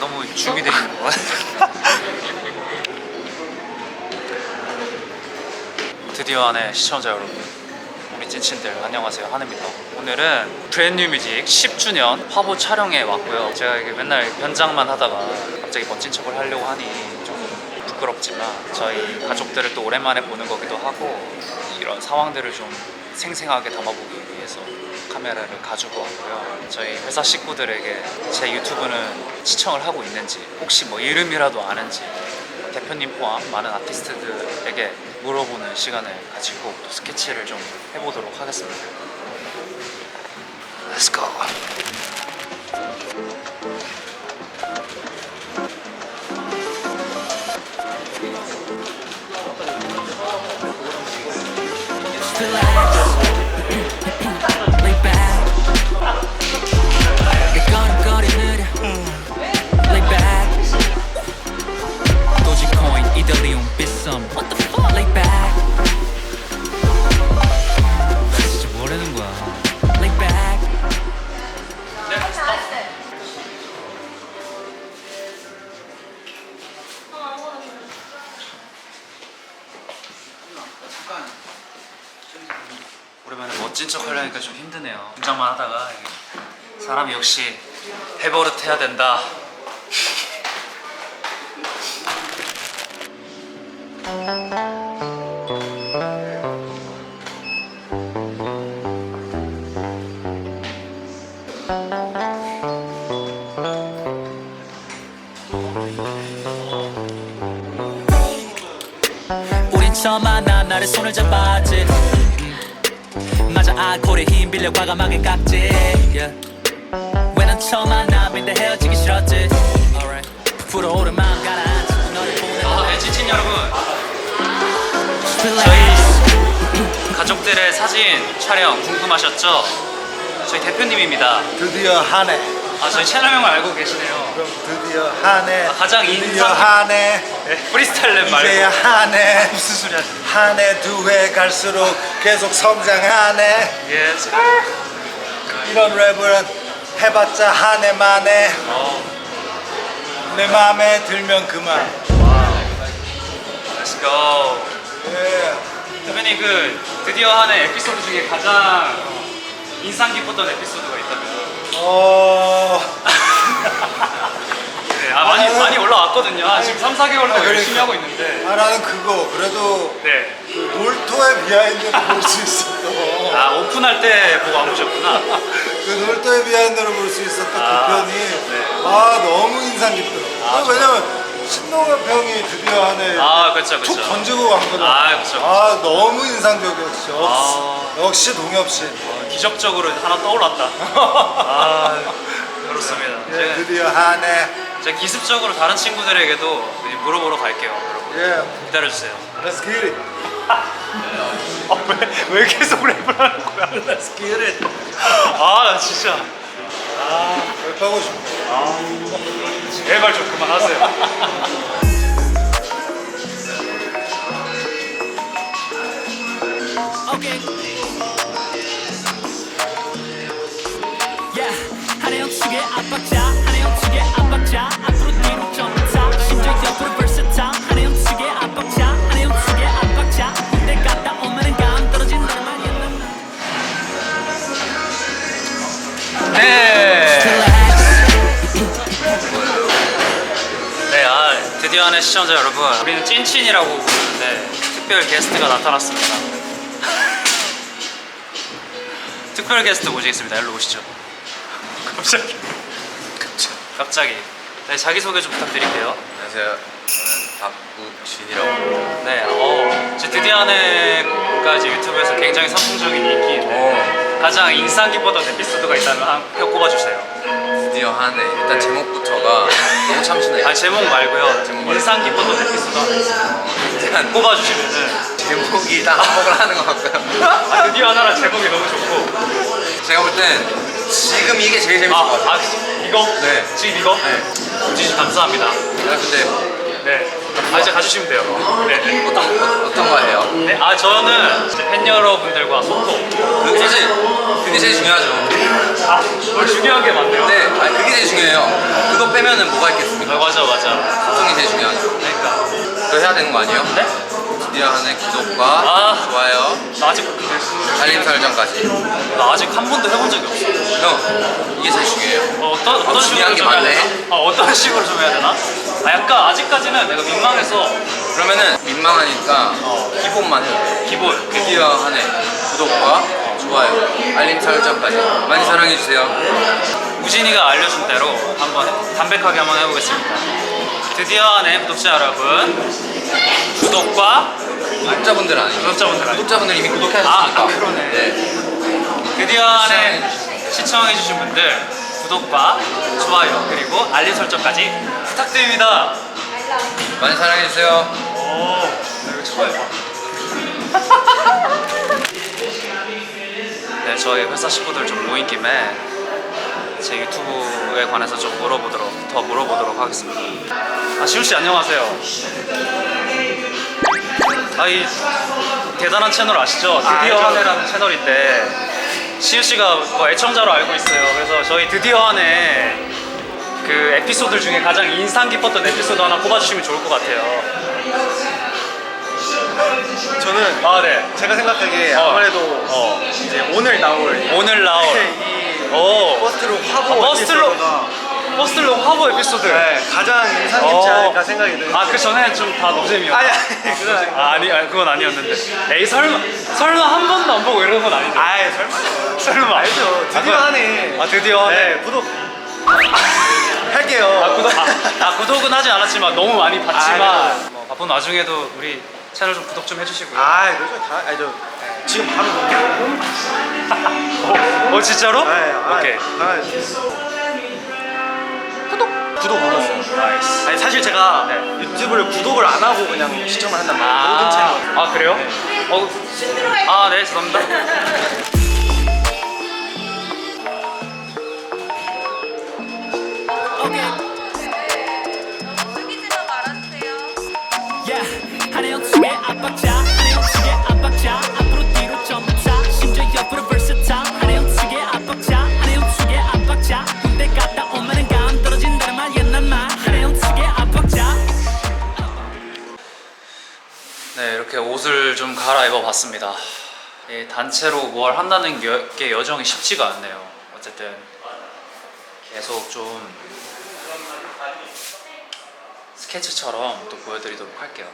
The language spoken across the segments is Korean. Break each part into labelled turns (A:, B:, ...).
A: 너무 준비되어 있는 거 같아. 드디어 한해 시청자 여러분, 우리 찐친들 안녕하세요 한혜입니다. 오늘은 브랜뉴 뮤직 10주년 화보 촬영에 왔고요. 제가 이게 맨날 현장만 하다가 갑자기 멋진 척을 하려고 하니 좀 부끄럽지만 저희 가족들을 또 오랜만에 보는 거기도 하고 이런 상황들을 좀 생생하게 담아보기 위해서 카메라를 가지고 왔고요. 저희 회사 식구들에게 제 유튜브는 시청을 하고 있는지 혹시 뭐 이름이라도 아는지 대표님 포함 많은 아티스트들에게 물어보는 시간을 가지고 또 스케치를 좀 해보도록 하겠습니다. Let's go. till I 멋진 척 하려니까 좀 힘드네요. 분장만 하다가 사람이 역시 해버릇 해야 된다.
B: 우린 처음 만나 나를 손을 잡았지 알코올에 힘 빌려 과감하게 깎지 yeah. 왜난 처음 만나 근데 헤어지기 싫었지 Alright. 불어오른 마음 가라앉히 너를 보내
A: 아, 네, 찐친 여러분. 저희 가족들의 사진 촬영 궁금하셨죠? 저희 대표님입니다.
C: 드디어 한해
A: 아, 저희 채널명을 알고 계시네요.
C: 그럼 드디어 한해
A: 아, 가장
C: 드디어
A: 인상
C: 한해.
A: 네, 프리스타일 랩 말고.
C: 이제야 한해.
A: 무슨 소리 하시는
C: 한해 두 해 갈수록 계속 성장하네.
A: 예.
C: 이런 랩은 해봤자 한 해만에.
A: 어,
C: 내 마음에 들면 그만.
A: let's go.
C: 예.
A: 대표님 그 드디어 하는 에피소드 중에 가장 인상 깊었던 에피소드가 있다면
C: 어...
A: 네, 아, 많이
C: 아,
A: 많이 올라왔거든요. 아, 지금 3, 4개월로
C: 아, 그러니까.
A: 열심히 하고 있는데.
C: 아 나는 그거 그래도
A: 네.
C: 그 놀토의 비하인드를 볼 수 있었던
A: 아 오픈할 때 보고 안 보셨구나.
C: 그 놀토의 비하인드를 볼 수 있었던
A: 아,
C: 그 편이
A: 네.
C: 아 너무 인상 깊더라고
A: 아,
C: 아, 왜냐면 신동엽 형이 드디어 한해
A: 아 그렇죠
C: 툭
A: 그렇죠.
C: 던지고 간 거잖아
A: 아, 그쵸.
C: 아, 너무 인상적이었지
A: 아.
C: 역시 동엽 씨
A: 어, 기적적으로 하나 떠올랐다. 아 그렇습니다.
C: 예,
A: 제가,
C: 드디어 한 해
A: 제가 기습적으로 다른 친구들에게도 물어보러 갈게요. 여러분
C: 예
A: 기다려주세요.
C: Let's get it
A: 아 왜 왜 계속 랩을 하는 거야? Let's get it. 아 진짜
C: 랩하고 싶어
A: 제발 좀 그만하세요. 하는 시청자 여러분, 우리는 찐친이라고 부르는데 특별 게스트가 나타났습니다. 특별 게스트 모시겠습니다. 일로 오시죠. 갑자기. 갑자기. 네, 자기 소개 좀 부탁드릴게요.
D: 안녕하세요. 저는 박우진이라고 합니다.
A: 네, 어, 이제 드디어 하는가 이제 유튜브에서 굉장히 선풍적인 인기인데 가장 인상 깊었던 에피소드가 있다면 한 표 꼽아주세요.
D: 드디어 하네. 일단 제목부터가 너무 참신해요.
A: 아 제목 말고요.
D: 제목.
A: 인상 깊었던 에피소드 꼽아주시면은
D: 제목이 일단 한복을 하는 것 같고요.
A: 아, 드디어 하나라 제목이 너무 좋고
D: 제가 볼 땐 지금 이게 제일 재밌을
A: 아,
D: 것 같아요.
A: 아 이거?
D: 네.
A: 지금 이거?
D: 네.
A: 우진씨 감사합니다
D: 아, 근데
A: 네. 아 이제 가주시면 돼요 네, 네.
D: 어떤 어, 어떤 거예요?
A: 네. 아 저는 이제 팬 여러분들과 소통
D: 그 사실 그게 제일 중요하죠.
A: 아, 뭘 중요한 게 많네요.
D: 네, 아니 그게 제일 중요해요. 그거 빼면은 뭐가 있겠습니까?
A: 아, 맞아, 맞아.
D: 소통이 제일 중요하죠.
A: 그러니까.
D: 그거 해야 되는 거 아니에요?
A: 네?
D: 드디어 하는 구독과
A: 아. 아직
D: 알림 설정까지.
A: 나 아직 한 번도 해본 적이 없어.
D: 형, 이게 제일 중요해요.
A: 어, 어떤 어떤
D: 중요한
A: 식으로
D: 게
A: 좀 해야
D: 많네.
A: 되나? 아, 어떤 식으로 좀 해야 되나? 아, 약간 아직까지는 내가 민망해서
D: 그러면은 민망하니까
A: 어.
D: 기본만 해요.
A: 기본
D: 드디어 하는 구독과 좋아요, 알림 설정까지 많이 사랑해주세요.
A: 우진이가 알려준 대로 한번 담백하게 한번 해보겠습니다. 드디어 한 해 구독자 여러분 구독과
D: 구독자분들 아니에요.
A: 구독자분들 아니에요.
D: 구독자분들 이미 구독하셨으니까.
A: 아, 그러네.
D: 네.
A: 드디어 한해 시청해주신 분들 구독과 좋아요 그리고 알림 설정까지 부탁드립니다.
D: 많이 사랑해주세요.
A: 오, 나 이거 처음 해봐. 네, 저희 회사 식구들 좀 모인 김에 제 유튜브에 관해서 좀 물어보도록 더 물어보도록 하겠습니다. 아 시훈 씨 안녕하세요. 아이 대단한 채널 아시죠? 드디어
E: 알죠.
A: 한해라는 채널인데 시훈 씨가 뭐 애청자로 알고 있어요. 그래서 저희 드디어 한해 그 에피소드 중에 가장 인상 깊었던 에피소드 하나 꼽아주시면 좋을 것 같아요.
E: 저는
A: 아 네.
E: 제가 생각하기에
A: 어.
E: 아무래도
A: 어.
E: 이제 오늘 나올
A: 오늘 나올 이오
E: 버스트로 화보
A: 아, 버스트로 버스트로 화보 에피소드.
E: 네, 가장 인상 깊지
A: 어.
E: 않을까 생각이 들어요.
A: 아 그 전에 좀 다 노잼이었다.
E: 아니, 아니, 그건 아니고.
A: 아, 아니 아니 그건 아니었는데. 에이 설마 설마 한 번도 안 보고 이런 건 아니죠?
E: 아이 설마
A: 설마
E: 알죠. 드디어
A: 아,
E: 하네.
A: 아 드디어 하네.
E: 네 구독 할게요.
A: 아 구독 아, 아, 구독은 하지 않았지만 너무 많이 봤지만
E: 아,
A: 뭐 바쁜 와중에도 우리 채널 좀 구독 좀 해주시고요.
E: 아 그죠 다 알죠. 지금 바로
A: 어, 어, 진짜로?
E: 네, 아,
A: 오케이.
E: 아, 구독 눌렀어요.
A: 나이스.
E: 아니 사실 제가
A: 네.
E: 유튜브를 구독을 안 하고 그냥 시청을 한단 말이에요. 모든 채널.
A: 아 그래요? 어, 아, 네, 죄송합니다.
F: 숙이지마 말아주세요.
B: Yeah 한해영 측의 압박자
A: 옷을 좀 갈아입어 봤습니다. 이 단체로 뭘 한다는 게, 게 여정이 쉽지가 않네요. 어쨌든 계속 좀 스케치처럼 또 보여드리도록 할게요.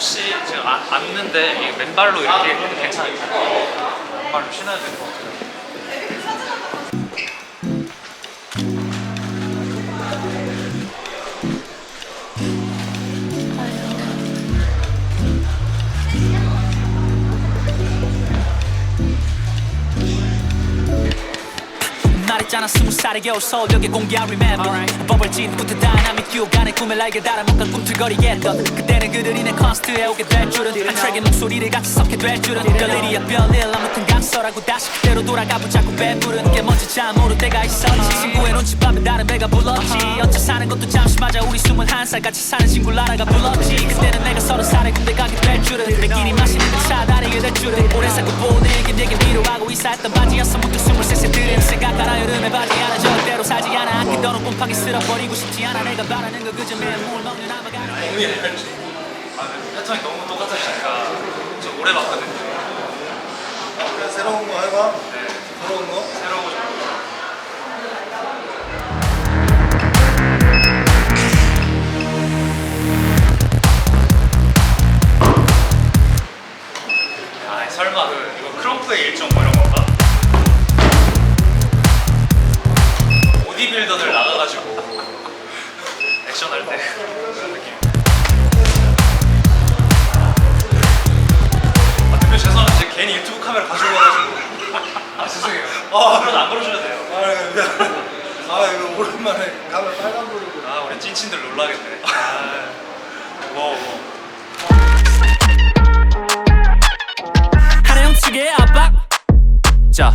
A: 혹시 지금 아, 앉는데 이 맨발로 이렇게 괜찮아요? 맨발로 신어야 될 것 같아요.
B: 말했잖아 스무 살의 겨울 서울역의 공기 I remember. 버벌진 부터 다이나믹 기어가는 꿈을 날개 달아 뭔가 꿈틀거리겠던 그때는 그들이 내 콘스트에 오게 될 줄은 한 트랙의 목소리를 같이 섞게 될 줄은 별일이야 별일 아무튼 각설하고 다시 그대로 돌아가 보자고 배부른 게 뭔지 잘 모를 때가 있었지. 친구의 눈치밥에 다른 배가 불렀지. 어째 사는 것도 잠시 맞아 우리 스물한 살 같이 사는 친구 라라가 불렀지. 그때는 내가 서른 살에 군대 가게 될 줄은 내끼리 마시는 차 다니게 될 줄은. 오래 살고 보는 게 내게 위로하고 이사했던 바지였어. 무뚝 스물세 들은 생각하라 여름에 바지 하나 절대로 사지 않아 아끼던 곰팡이 쓸어버리고 싶지 않아 내가 바라는 거 그저 매일 물 먹는 아마가
A: 아, 패턴이 너무 똑같으시니까 저 오래 봤거든요.
C: 새로운 거 해봐. 새로운 거.
A: 새로운 거 카메라 가지고 와가지고 아 죄송해요. 어. 아, 그건 안 걸어줘도 돼요.
C: 아, 네, 그냥, 아 이거 오랜만에 가면 빨간 불이고
A: 아 우리 찐친들 놀라겠네. 아, 뭐 뭐. 하루용치게 압박 자